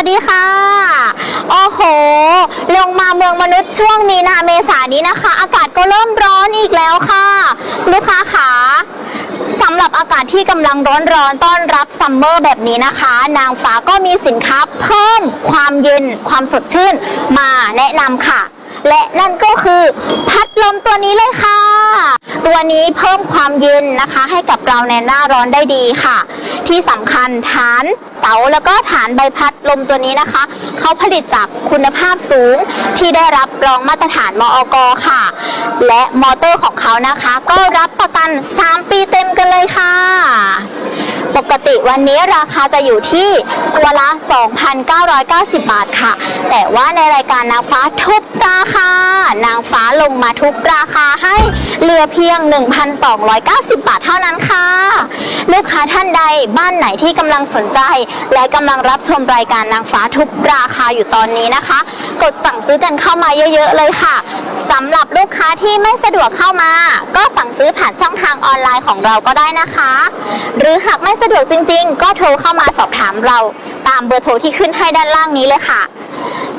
วัสดีค่ะ โอ้โห ลงมาเมืองมนุษย์ช่วงมีนาเมษานี้นะคะ อากาศก็เริ่มร้อนอีกแล้วค่ะ ลูกค้าขาสำหรับอากาศที่กำลังร้อนร้อนต้อนรับซัมเมอร์แบบนี้นะคะ นางฟ้าก็มีสินค้าเพิ่มความเย็นความสดชื่นมาแนะนำค่ะ และนั่นก็คือพัดลมตัวนี้เลยค่ะ ตัวนี้เพิ่มความเย็นนะคะ ให้กับเราในหน้าร้อนได้ดีค่ะ ที่สำคัญฐานเสาแล้วก็ฐานใบพัดลมตัวนี้นะคะเขาผลิตจากคุณภาพสูงที่ได้รับรองมาตรฐานมอกค่ะ และมอเตอร์ของเขานะคะ ก็รับประกัน 3 ปีเต็มกันเลยค่ะ ติวันนี้ราคาจะอยู่ที่ตัวละ 2,990 บาทค่ะ แต่ว่าในรายการนางฟ้าทุบราคา นางฟ้าลงมาทุบราคาให้เหลือเพียง 1,290 บาทเท่านั้นค่ะ ลูกค้าท่านใดบ้านไหนที่กำลังสนใจ และกำลังรับชมรายการนางฟ้าทุบราคาอยู่ตอนนี้นะคะ กดสั่งซื้อกันเข้ามาเยอะๆเลยค่ะสำหรับลูกค้าที่ไม่สะดวกเข้ามา ก็สั่งซื้อผ่านช่องทางออนไลน์ของเราก็ได้นะคะ หรือหากไม่สะดวกจริง ๆ ก็โทรเข้ามาสอบถามเรา ตามเบอร์โทรที่ขึ้นให้ด้านล่างนี้เลยค่ะ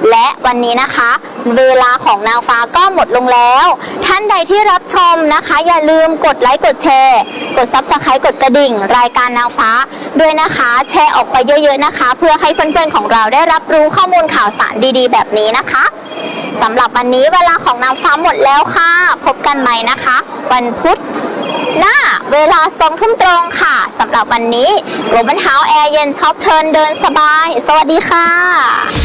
และวันนี้นะคะ เวลาของนางฟ้าก็หมดลงแล้ว ท่านใดที่รับชมนะคะ อย่าลืมกดไลค์กดแชร์ กดซับสไครต์กดกระดิ่ง รายการนางฟ้า ด้วยนะคะ แชร์ออกไปเยอะๆนะคะ เพื่อให้เพื่อนๆของเราได้รับรู้ข้อมูลข่าวสารดีๆ แบบนี้นะคะสำหรับวันนี้เวลาของนางฟ้าหมดแล้วค่ะ พบกันใหม่นะคะ วันพุธหน้าเวลาสองทุ่มตรงค่ะสำหรับวันนี้โรบันเฮาแอร์เย็นช็อปเทินเดินสบาย สวัสดีค่ะ